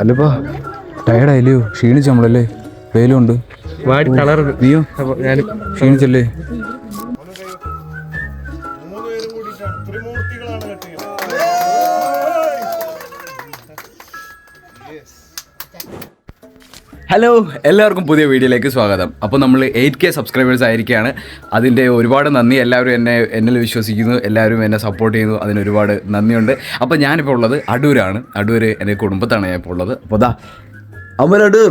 അല്ലപ്പാ ടയർഡായില്ലയോ ക്ഷീണിച്ചു നമ്മളല്ലേ? വെയിലുണ്ട്. വാടി നീയോ? ഞാൻ ക്ഷീണിച്ചല്ലേ? ഹലോ എല്ലാവർക്കും പുതിയ വീഡിയോയിലേക്ക് സ്വാഗതം. അപ്പോൾ നമ്മൾ എയ്റ്റ് കെ സബ്സ്ക്രൈബേഴ്സ് ആയിരിക്കുകയാണ്. അതിന്റെ ഒരുപാട് നന്ദി. എല്ലാവരും എന്നെ എന്നിൽ വിശ്വസിക്കുന്നു. എല്ലാവരും എന്നെ സപ്പോർട്ട് ചെയ്യുന്നു. അതിന് ഒരുപാട് നന്ദിയുണ്ട്. അപ്പോൾ ഞാനിപ്പോൾ ഉള്ളത് അടൂരാണ്. അടൂർ എന്റെ കുടുംബത്താണ് ഞാൻ ഇപ്പോൾ ഉള്ളത്. അപ്പോൾ ദാ അമർ അടൂർ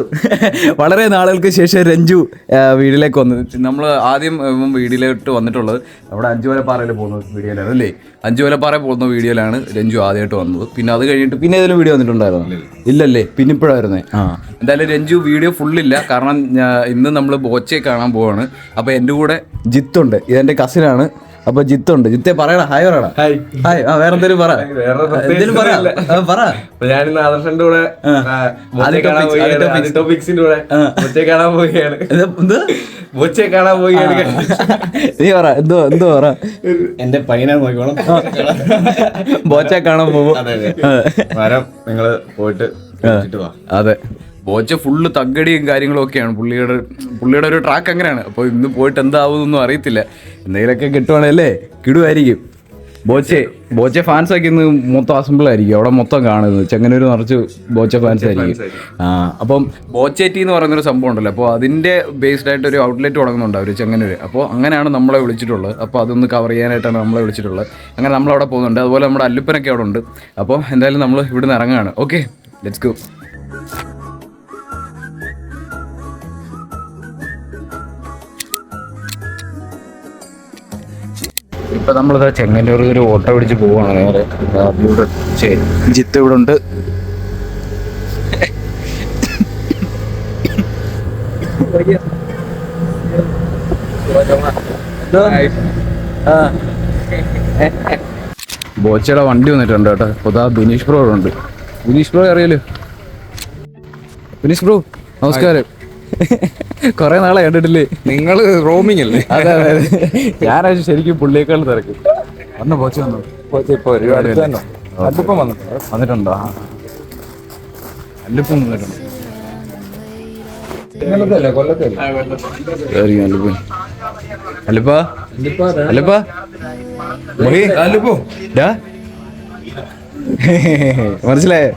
വളരെ നാളുകൾക്ക് ശേഷം രഞ്ജു വീട്ടിലേക്ക് വന്നു. നമ്മൾ ആദ്യം വീട്ടിലോട്ട് വന്നിട്ടുള്ളത് അവിടെ അഞ്ചുവലപ്പാറയിൽ പോകുന്ന വീഡിയോയിലാണ് അല്ലേ? അഞ്ചുവലപ്പാറ പോകുന്ന വീഡിയോയിലാണ് രഞ്ജു ആദ്യമായിട്ട് വന്നത്. പിന്നെ അത് കഴിഞ്ഞിട്ട് പിന്നെ ഏതെങ്കിലും വീഡിയോ വന്നിട്ടുണ്ടായിരുന്നു? ഇല്ലല്ലേ? പിന്നെ ഇപ്പോഴായിരുന്നേ? ആ. എന്തായാലും രഞ്ജു വീഡിയോ ഫുള്ളില്ല. കാരണം ഇന്ന് നമ്മൾ ബോച്ചയെ കാണാൻ പോവാണ്. അപ്പോൾ എന്റെ കൂടെ ജിത്തുണ്ട്. ഇതെന്റെ കസിനാണ് അപ്പോൾ ജിത്തുണ്ട് ജിത്തെ പറയടാ. ഹായ് പറയടാ. ഹായ്. ഹായ്. ആ വേറെ എന്തേലും പറ. എന്തേലും പറ. പറ. അപ്പൊ ഞാനിന്ന് ആദർശന്റെ കൂടെ കാണാൻ പോവുകയാണ്. ടോപ്പിക്സിന്റെ കൂടെ. കാണാൻ പോവുകയാണ്. എന്ത്? ബോച്ചയെ കാണാൻ പോവുകയാണ്. നീ പറ. എന്തോ എന്തോ പറ. എന്റെ പയ്യനെ നോക്കിക്കോണം ബോച്ച കാണാൻ പോകും വരം. നിങ്ങൾ പോയിട്ട് അതെ. ബോച്ച ഫുള്ള് തగ్గടിയും കാര്യങ്ങളും ഒക്കെയാണ്. പുള്ളിയുടെ പുള്ളിയുടെ ഒരു ട്രാക്ക് അങ്ങനെയാണ്. അപ്പോൾ ഇന്ന് പോയിട്ട് എന്താവുമെന്നൊന്നും അറിയത്തില്ല. എന്തെങ്കിലുമൊക്കെ കിട്ടുവാണല്ലേ കിടുവായിരിക്കും. ബോച്ചെ ബോച്ചെ ഫാൻസ് ഒക്കെ ഇന്ന് മൊത്തം അസംബിൾ ആയിരിക്കും. അവിടെ മൊത്തം കാണുന്നത്. ചെങ്ങന്നൂർ നിറച്ച് ബോച്ചെ ഫാൻസ് ആയിരിക്കും. ആ അപ്പം ബോച്ചേറ്റി എന്ന് പറയുന്നൊരു സംഭവം ഉണ്ടല്ലോ. അപ്പോൾ അതിന്റെ ബേസ്ഡ് ആയിട്ട് ഒരു ഔട്ട്ലെറ്റ് തുടങ്ങുന്നുണ്ട് അവർ ചെങ്ങന്നൂർ അപ്പോൾ അങ്ങനെയാണ് നമ്മളെ വിളിച്ചിട്ടുള്ളത്. അപ്പോൾ അതൊന്ന് കവർ ചെയ്യാനായിട്ടാണ് നമ്മളെ വിളിച്ചിട്ടുള്ളത്. അങ്ങനെ നമ്മൾ അവിടെ പോകുന്നുണ്ട്. അതുപോലെ നമ്മുടെ അല്ലുപ്പനൊക്കെ അവിടെ ഉണ്ട്. അപ്പോൾ എന്തായാലും നമ്മൾ ഇവിടുന്ന് ഇറങ്ങുകയാണ്. ഓക്കെ ലെറ്റ്സ് ഗോ ഇപ്പൊ നമ്മളിതാ ചെങ്ങന്നൂർ ഒരു ഓട്ടോ പിടിച്ച് പോവാണ് നേരെ. ശരി ജിത്ത് ഇവിടെ ഉണ്ട്. ബോച്ചയുടെ വണ്ടി വന്നിട്ടുണ്ട് കേട്ടോ. ദാ ബിനീഷ് ബ്രോ ഉണ്ട്. ബിനീഷ് ബ്രോ അറിയാലോ? ബിനീഷ് ബ്രോ നമസ്കാരം. കൊറേ നാളെ കണ്ടിട്ടില്ലേ? നിങ്ങൾ റോമിംഗ് അല്ലേ? അതെ അതെ അതെ. ഞാനാ ശരിക്കും പുള്ളിയേക്കാൾ തിരക്ക്. വന്ന ബോച്ച വന്നു? ഇപ്പൊ ഒരുപാട് അല്ലിപ്പം വന്നു വന്നിട്ടുണ്ടോ. അല്ലിപ്പം വന്നിട്ടുണ്ട്. അല്ലിപ്പാ. ഡാ. മനസ്സിലായോ?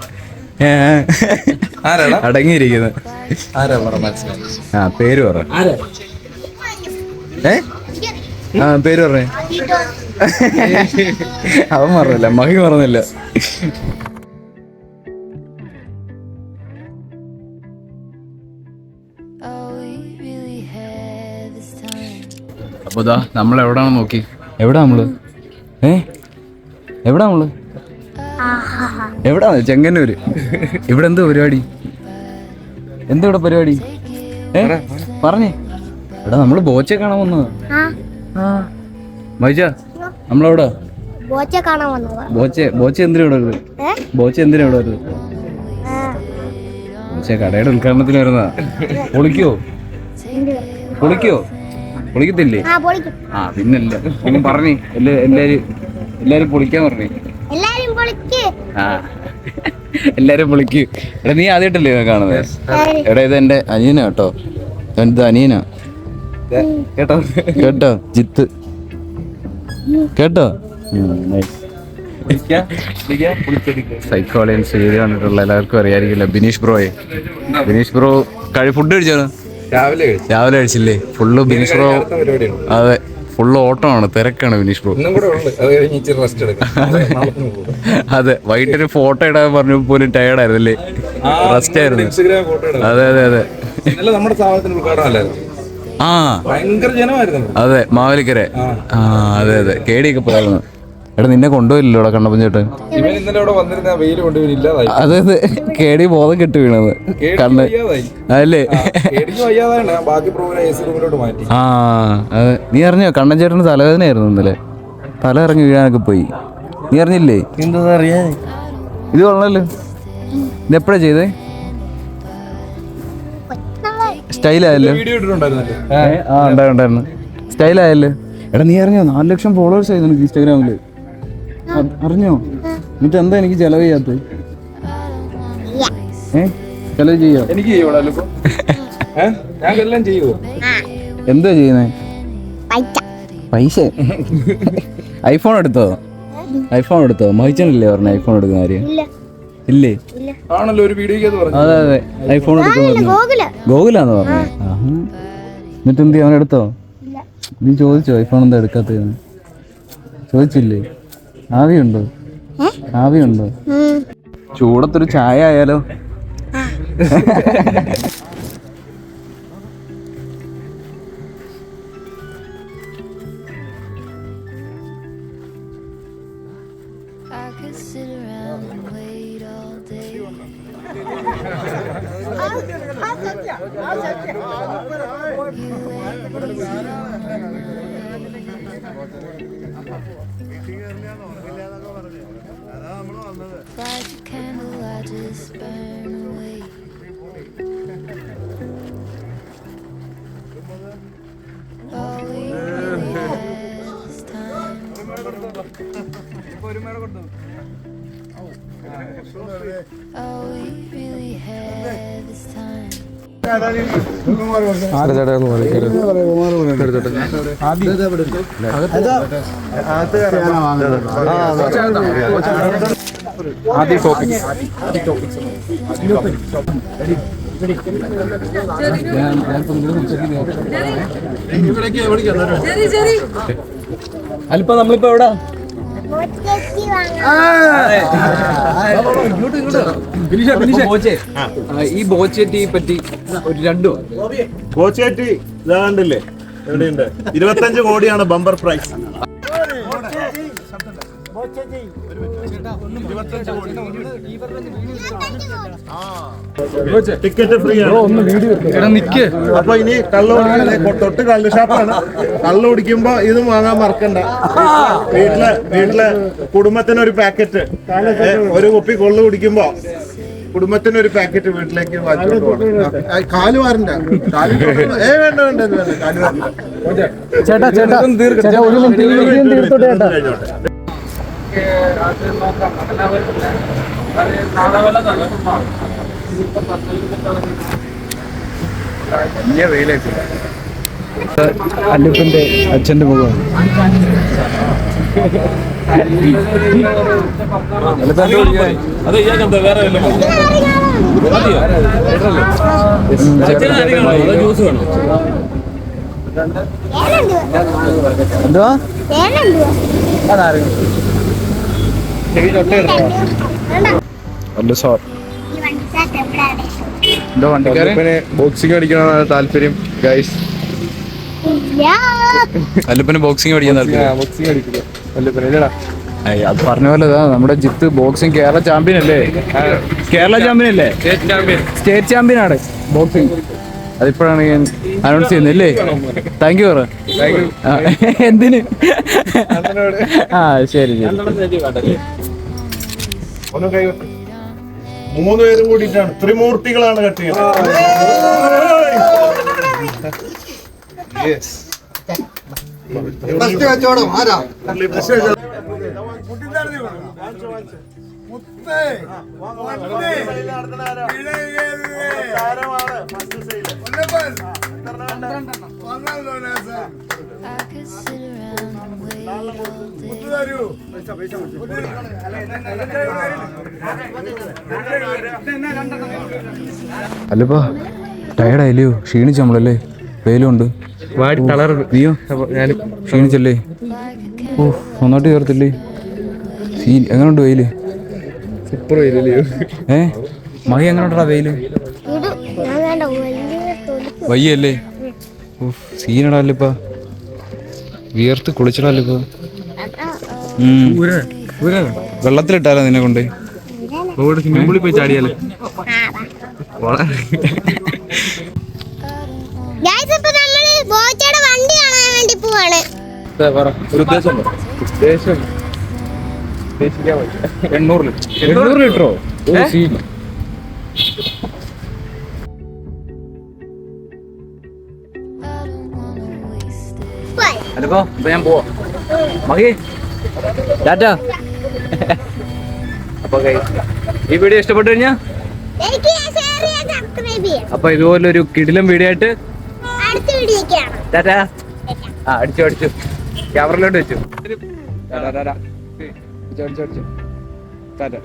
അടങ്ങിയിരിക്കുന്നത് ആരാ പറ മനസ്സിലായി ആ പേര് പറ. ഏ? ആ പേര് പറഞ്ഞേ. അവൻ മറന്നില്ല മഹി time. അപ്പൊ ഇതാ നമ്മൾ എവിടാണ് നോക്കി. എവിടാ നമ്മൾ? ഏ? എവിടാ നമ്മൾ? എവിടാ? ചെങ്ങന്നൂര്. ഇവിടെ എന്താ പരിപാടി? എന്താ ഇവിടെ പരിപാടി? ഏ? പറഞ്ഞേ. എടാ നമ്മൾ ബോച്ചെ കാണാൻ വന്നത്. ആ. മൈജ നമ്മളവിടെ? ബോച്ച കാണാൻ വന്നതാ. ബോച്ചെ ബോച്ച എന്തിനാ ഇവിടെ വരുന്നത്? ഏ? എന്തിനാ ഇവിടെ വരുന്നത്? ബോച്ചെ കടയുടെ ഉദ്ഘാടനത്തിന് വരുന്നതാ പൊളിക്കോ പൊളിക്കോ? പൊളിക്കത്തില്ലേ? ആ പൊളിക്കും. ആ പിന്നല്ല. ഒന്നും പറഞ്ഞേ എല്ലാരും എല്ലാരും പൊളിക്കാൻ പറഞ്ഞേ. എല്ലാരും പൊളിക്കേ. ആ. എല്ലാരും പൊളിക്ക് എടാ നീ ആദ്യമായിട്ടല്ലേ കാണുന്നത് എടാ ഇത് എന്റെ അനിയനാ കേട്ടോ. എന്റെ അനിയനാ. കേട്ടോ? കേട്ടോ? ജിത്ത്. കേട്ടോ? സൈക്കോളജൻസ് വീഡിയോ കണ്ടിട്ടുള്ള എല്ലാവർക്കും അറിയായിരിക്കില്ല? ബിനീഷ് ബ്രോയെ. ബിനീഷ് ബ്രോ കഴി ഫുഡ് കഴിച്ചാണ് രാവിലെ കഴിച്ചു. രാവിലെ കഴിച്ചില്ലേ? ഫുള്ള് ബിനീഷ് ബ്രോ അതെ. ഫുള്ള് ഓട്ടമാണ് തിരക്കാണ് വിനീഷ് ബ്രോ. അത് വൈകിട്ടൊരു ഫോട്ടോ ഇടാൻ പറഞ്ഞു പോലും ടയർഡായിരുന്നു അല്ലേ റെസ്റ്റ് ആയിരുന്നു. അതെ അതെ അതെ. ഇന്നലെ നമ്മുടെ സ്ഥാപനത്തിന് ഉദ്ഘാടനം ആ. ഭയങ്കര ജനമായിരുന്നു. അതെ മാവലിക്കരെ. ആ. അതെ അതെ. കേടിയൊക്കെ പോയായിരുന്നു എടാ നിന്നെ കൊണ്ടുപോയില്ലല്ലോ ഇവിടെ കണ്ണപ്പൻ ചേട്ടൻ. ഇവൻ ഇന്നലെ ഇവിടെ വന്നിരുന്ന വെയിൽ കൊണ്ട് ഇവൻ അതെ അതെ. കേടി ബോധം കെട്ട് വീണത്. കണ്ണ് അല്ലേ? ആ അതെ. നീ അറിഞ്ഞോ കണ്ണൻ ചേട്ടന് തലവേദനയായിരുന്നു ഇന്നലെ? തല ഇറങ്ങി വീഴാനൊക്കെ പോയി. നീ അറിഞ്ഞില്ലേ? ഇത് കൊള്ളല്ലോ ഇത് എപ്പോഴാ ചെയ്തേ? സ്റ്റൈലായല്ലോ. ആ ഉണ്ടായിരുന്നു സ്റ്റൈലായല്ലോ. എടാ നീ അറിഞ്ഞോ? നാല് ലക്ഷം ഫോളോവേഴ്സ് ആയിരുന്നു ഇൻസ്റ്റാഗ്രാമിൽ അ- അറിഞ്ഞോ? എന്നിട്ട് എന്താ എനിക്ക് ചെലവ് ചെയ്യാത്തത്? ഏ? ചെലവ് ചെയ്യോ? എനിക്ക് ഞാൻ എല്ലാം ചെയ്യുവോ എന്താ ചെയ്യുന്നേ? പൈസ. ഐഫോൺ എടുത്തോ? ഐഫോൺ എടുത്തോ? മഹിച്ചനല്ലേ പറഞ്ഞ ഐഫോൺ എടുക്കുന്ന കാര്യം? ഇല്ല. ആണല്ലോ ഒരു അതെ അതെ ഐഫോൺ എടുക്കുന്ന ഗോകുലാന്ന് പറഞ്ഞു. എന്നിട്ട് എന്ത് ചെയ്യാൻ അവൻ എടുത്തോ ഇല്ല. നീ ചോദിച്ചോ ഐഫോൺ എന്താ എടുക്കാത്തതെന്ന്? ചോദിച്ചില്ലേ? ആവിയുണ്ടോ. ആവിയുണ്ടോ. ചൂടത്തൊരു ചായ ആയാലോ I could ആ Light a candle, I just burn away. All we really had is time. All we really had is time. അല്പ നമ്മളിപ്പോ എവിടാ? ഈ ബോച്ചേട്ടിയെ പറ്റി ഒരു രണ്ടു ബോച്ചേട്ടി ഇതാണ്ടില്ലേ? എവിടെയുണ്ട്? ഇരുപത്തഞ്ച് കോടിയാണ് ബമ്പർ പ്രൈസ്. ടിക്കറ്റ് ഫ്രീ നിക്ക് അപ്പൊ ഇനി കള്ള തൊട്ട് കള്ളു ഷാപ്പാണ് കള്ള് കുടിക്കുമ്പോ ഇതും വാങ്ങാൻ മറക്കണ്ട വീട്ടിൽ വീട്ടിൽ കുടുംബത്തിന് ഒരു പാക്കറ്റ് ഒരു കുപ്പി കൊള്ളു കുടിക്കുമ്പോ കുടുംബത്തിന് ഒരു പാക്കറ്റ് വീട്ടിലേക്ക് വാങ്ങിച്ചോണ്ട് പോകണം കാൽ വാറണ്ട കാൽ ഏ വേണ്ട വേണ്ട കാൽ വേണ്ട കാൽ വാരണ്ട ചേട്ടാ ചേട്ടാ കഴിഞ്ഞോട്ടെ അല്ലുപ്പന്റെ അച്ഛന്റെ മുഖമാണ്. എന്തുവാ? അല്ല സാർ. ബോക്സിംഗ് അടിക്കണമെന്നാണ് താല്പര്യം ഗൈസ് അല്ലപ്പന് ബോക്സിംഗ് പഠിക്കാൻ അത് പറഞ്ഞ പോലെ നമ്മുടെ ജിത്ത് ബോക്സിംഗ് കേരള ചാമ്പ്യൻ അല്ലേ? കേരള ചാമ്പ്യൻ അല്ലേ? സ്റ്റേറ്റ് ചാമ്പ്യൻ ആണ്. ബോക്സിംഗ് അതിപ്പോഴാണ് ഞാൻ അനൗൺസ് ചെയ്യുന്നത് അല്ലേ? താങ്ക് യു പറ ആ, എന്തിന്? ആ ശരി ശരി. ഒന്ന്. മൂന്ന് പേരും കൂടിയിട്ടാണ്. ത്രിമൂർത്തികളാണ് കട്ട് ചെയ്യുന്നത്. I could sit അല്ലപ്പാ ടയർഡായില്ലയോ ക്ഷീണിച്ചു നമ്മളല്ലേ? വെയിലുണ്ട്. നീയോ? ഞാൻ ക്ഷീണിച്ചല്ലേ? ഓ ഒന്നോട്ട് ചേർത്തില്ലേ സീൻ എങ്ങനെയുണ്ട് വെയിൽ? സൂപ്പർ വെയിലല്ലയോ ഏ? മഹി എങ്ങനെയുണ്ടാ വെയിൽ? വയ്യല്ലേ? ഓ സീനടാല്ലിപ്പാ വിയർത്ത് കുളിച്ചിടാല്ലിപ്പാ വെള്ളത്തിലിട്ടാലോ നിന്നെ കൊണ്ട്? സ്വിമ്മിംഗ് പൂളിൽ പോയി ചാടിയാലേ? ഗൈസ് ഇപ്പൊ നമ്മൾ അതിപ്പോ ഇപ്പൊ ഞാൻ പോവാ മഹി ടാറ്റാ അപ്പൊ ഈ വീഡിയോ ഇഷ്ടപ്പെട്ടു കഴിഞ്ഞാ അപ്പൊ ഇതുപോലൊരു കിടിലം വീഡിയോ ആയിട്ട്? ടാറ്റ ആ അടിച്ചു അടിച്ചു. ക്യാമറയിലോട്ട് വെച്ചു. അടിച്ചു, അടിച്ചു, അടിച്ചു. ടാറ്റ